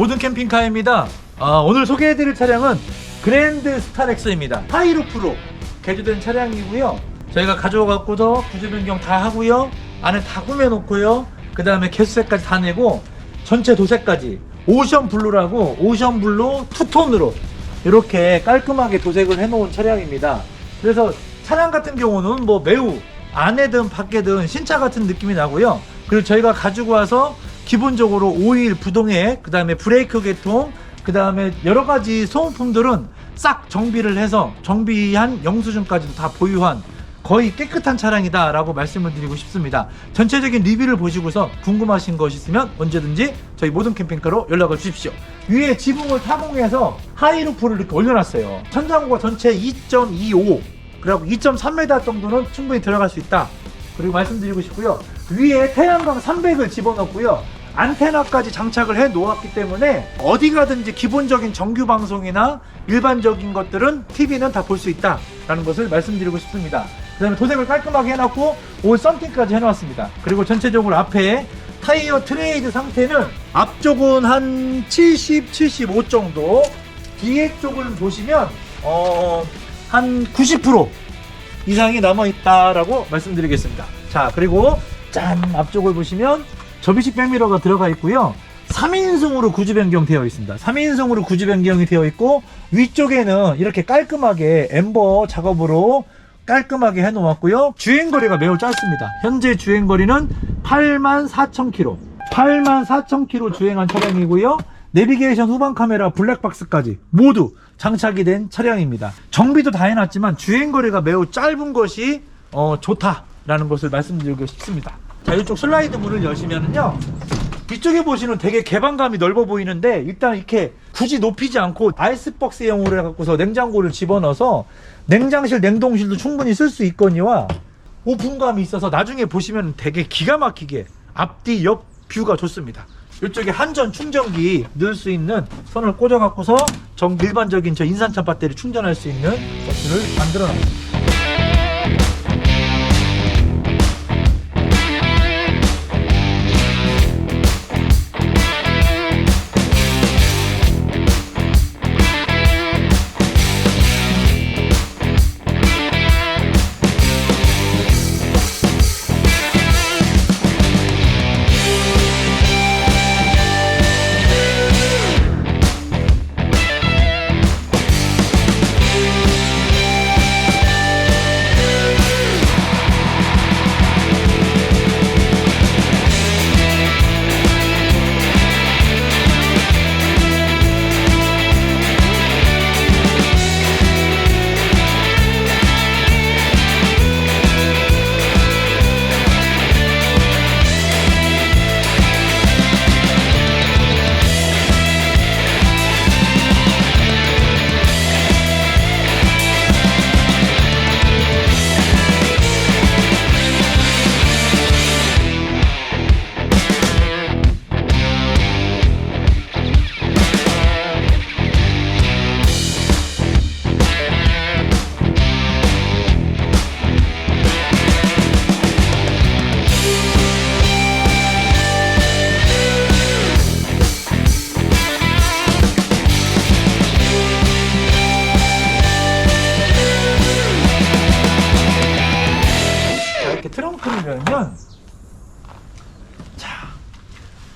모든 캠핑카입니다. 아, 오늘 소개해드릴 차량은 그랜드 스타렉스입니다. 하이루프로 개조된 차량이고요. 저희가 가져와갖고서 구조 변경 다 하고요. 안에 다 꾸며놓고요. 그 다음에 개수색까지 다 내고 전체 도색까지 오션 블루라고 오션 블루 투톤으로 이렇게 깔끔하게 도색을 해놓은 차량입니다. 그래서 차량 같은 경우는 뭐 매우 안에든 밖에든 신차 같은 느낌이 나고요. 그리고 저희가 가지고 와서 기본적으로 오일, 부동액, 그 다음에 브레이크 계통, 그 다음에 여러 가지 소모품들은 싹 정비를 해서 정비한 영수증까지도 다 보유한 거의 깨끗한 차량이다라고 말씀을 드리고 싶습니다. 전체적인 리뷰를 보시고서 궁금하신 것 있으면 언제든지 저희 모든 캠핑카로 연락을 주십시오. 위에 지붕을 타공해서 하이루프를 이렇게 올려놨어요. 천장고가 전체 2.25 그리고 2.3m 정도는 충분히 들어갈 수 있다. 그리고 말씀드리고 싶고요. 위에 태양광 300을 집어넣고요. 안테나까지 장착을 해 놓았기 때문에 어디 가든지 기본적인 정규 방송이나 일반적인 것들은 TV는 다 볼 수 있다라는 것을 말씀드리고 싶습니다. 그 다음에 도색을 깔끔하게 해놨고 올 썬팅까지 해놓았습니다. 그리고 전체적으로 앞에 타이어 트레이드 상태는 앞쪽은 한 70, 75 정도, 뒤에 쪽을 보시면 어, 한 90% 이상이 남아 있다라고 말씀드리겠습니다. 자, 그리고 짠 앞쪽을 보시면 접이식 백미러가 들어가 있고요. 3인승으로 구조 변경 되어 있습니다. 3인승으로 구조 변경이 되어 있고 위쪽에는 이렇게 깔끔하게 엠버 작업으로 깔끔하게 해 놓았고요. 주행 거리가 매우 짧습니다. 현재 주행 거리는 8만 4천 킬로. 8만 4천 킬로 주행한 차량이고요. 내비게이션 후방 카메라 블랙박스까지 모두 장착이 된 차량입니다. 정비도 다 해놨지만 주행 거리가 매우 짧은 것이 어, 좋다라는 것을 말씀드리고 싶습니다. 자, 이쪽 슬라이드 문을 여시면은요. 이쪽에 보시면 되게 개방감이 넓어 보이는데 일단 이렇게 굳이 높이지 않고 아이스박스형으로 해갖고서 냉장고를 집어넣어서 냉장실, 냉동실도 충분히 쓸 수 있거니와 오픈감이 있어서 나중에 보시면 되게 기가 막히게 앞뒤 옆 뷰가 좋습니다. 이쪽에 한전 충전기 넣을 수 있는 선을 꽂아갖고서 정 일반적인 저 인산차 배터리 충전할 수 있는 것들을 만들어 놨습니다. 트렁크를 열면 자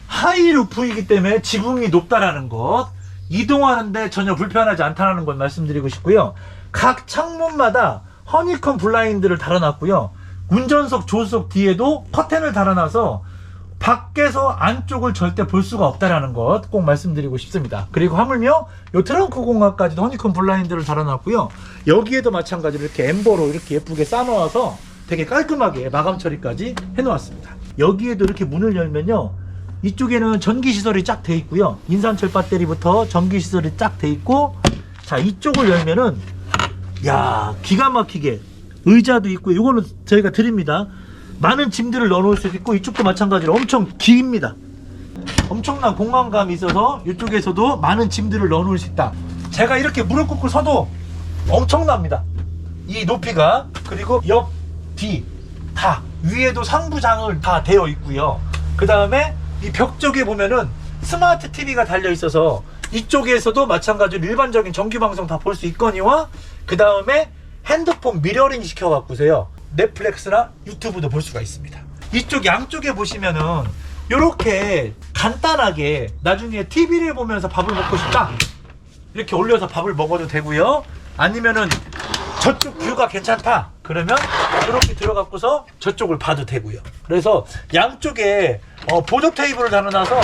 하이루프이기 때문에 지붕이 높다라는 것 이동하는데 전혀 불편하지 않다는 걸 말씀드리고 싶고요 각 창문마다 허니컴 블라인드를 달아놨고요 운전석 조수석 뒤에도 커튼을 달아놔서 밖에서 안쪽을 절대 볼 수가 없다라는 것 꼭 말씀드리고 싶습니다. 그리고 하물며 요 트렁크 공간까지도 허니컴 블라인드를 달아놨고요. 여기에도 마찬가지로 이렇게 엠버로 이렇게 예쁘게 싸놓아서 되게 깔끔하게 마감 처리까지 해놓았습니다. 여기에도 이렇게 문을 열면요. 이쪽에는 전기 시설이 쫙 돼 있고요. 인산철 배터리부터 전기 시설이 쫙 돼 있고 자 이쪽을 열면은 야 기가 막히게 의자도 있고 이거는 저희가 드립니다. 많은 짐들을 넣어놓을 수 있고 이쪽도 마찬가지로 엄청 깁니다. 엄청난 공간감이 있어서 이쪽에서도 많은 짐들을 넣어놓을 수 있다. 제가 이렇게 무릎 꿇고 서도 엄청납니다. 이 높이가 그리고 옆, 뒤, 다 위에도 상부장을 다 되어 있고요. 그 다음에 이 벽 쪽에 보면은 스마트 TV가 달려 있어서 이쪽에서도 마찬가지로 일반적인 정규 방송 다 볼 수 있거니와 그 다음에 핸드폰 미러링 시켜 갖고서요 넷플릭스나 유튜브도 볼 수가 있습니다. 이쪽 양쪽에 보시면은 이렇게 간단하게 나중에 TV를 보면서 밥을 먹고 싶다 이렇게 올려서 밥을 먹어도 되고요. 아니면은 저쪽 뷰가 괜찮다. 그러면 이렇게 들어가고서 저쪽을 봐도 되고요. 그래서 양쪽에 어, 보조 테이블을 달아놔서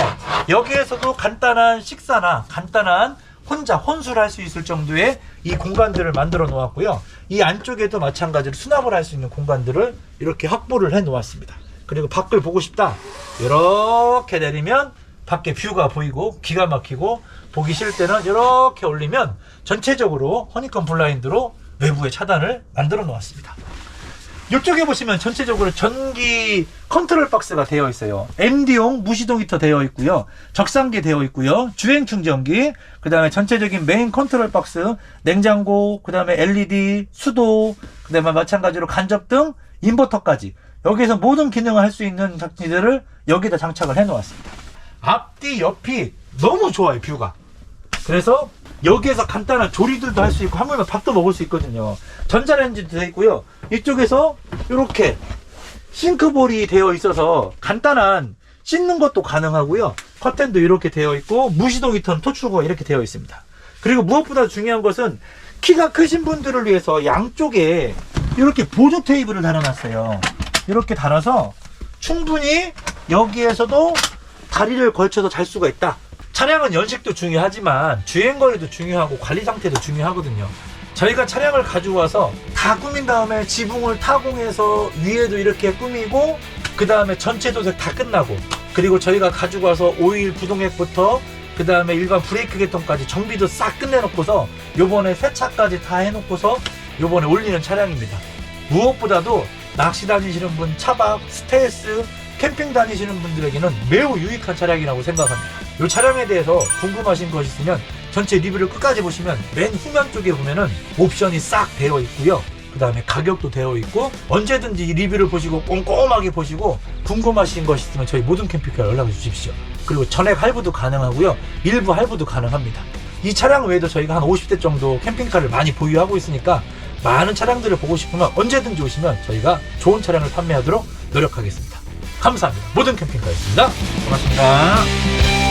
여기에서도 간단한 식사나 간단한 혼자 혼술할 수 있을 정도의 이 공간들을 만들어 놓았고요. 이 안쪽에도 마찬가지로 수납을 할 수 있는 공간들을 이렇게 확보를 해 놓았습니다. 그리고 밖을 보고 싶다. 이렇게 내리면 밖에 뷰가 보이고 기가 막히고 보기 싫을 때는 이렇게 올리면 전체적으로 허니컴 블라인드로 외부의 차단을 만들어 놓았습니다. 이쪽에 보시면 전체적으로 전기 컨트롤 박스가 되어 있어요. MD용 무시동 히터 되어 있고요. 적상기 되어 있고요. 주행 충전기, 그 다음에 전체적인 메인 컨트롤 박스, 냉장고, 그 다음에 LED, 수도, 그 다음에 마찬가지로 간접 등 인버터까지 여기에서 모든 기능을 할 수 있는 장치들을 여기다 장착을 해 놓았습니다. 앞뒤 옆이 너무 좋아요, 뷰가. 그래서 여기에서 간단한 조리들도 할 수 있고 하물며 밥도 먹을 수 있거든요. 전자레인지도 되어 있고요. 이쪽에서 이렇게 싱크볼이 되어 있어서 간단한 씻는 것도 가능하고요. 커튼도 이렇게 되어 있고 무시동 히터는 토출구가 이렇게 되어 있습니다. 그리고 무엇보다 중요한 것은 키가 크신 분들을 위해서 양쪽에 이렇게 보조 테이블을 달아놨어요. 이렇게 달아서 충분히 여기에서도 다리를 걸쳐서 잘 수가 있다. 차량은 연식도 중요하지만 주행거리도 중요하고 관리 상태도 중요하거든요. 저희가 차량을 가지고 와서 다 꾸민 다음에 지붕을 타공해서 위에도 이렇게 꾸미고 그 다음에 전체 도색 다 끝나고 그리고 저희가 가지고 와서 오일 부동액부터 그 다음에 일반 브레이크 개통까지 정비도 싹 끝내놓고서 요번에 세차까지 다 해놓고서 요번에 올리는 차량입니다. 무엇보다도 낚시 다니시는 분, 차박, 스텔스, 캠핑 다니시는 분들에게는 매우 유익한 차량이라고 생각합니다. 이 차량에 대해서 궁금하신 것 있으면 전체 리뷰를 끝까지 보시면 맨 후면 쪽에 보면은 옵션이 싹 되어 있고요. 그 다음에 가격도 되어 있고 언제든지 이 리뷰를 보시고 꼼꼼하게 보시고 궁금하신 것 있으면 저희 모든 캠핑카 연락을 주십시오. 그리고 전액 할부도 가능하고요. 일부 할부도 가능합니다. 이 차량 외에도 저희가 한 50대 정도 캠핑카를 많이 보유하고 있으니까 많은 차량들을 보고 싶으면 언제든지 오시면 저희가 좋은 차량을 판매하도록 노력하겠습니다. 감사합니다. 모든 캠핑카였습니다. 고맙습니다.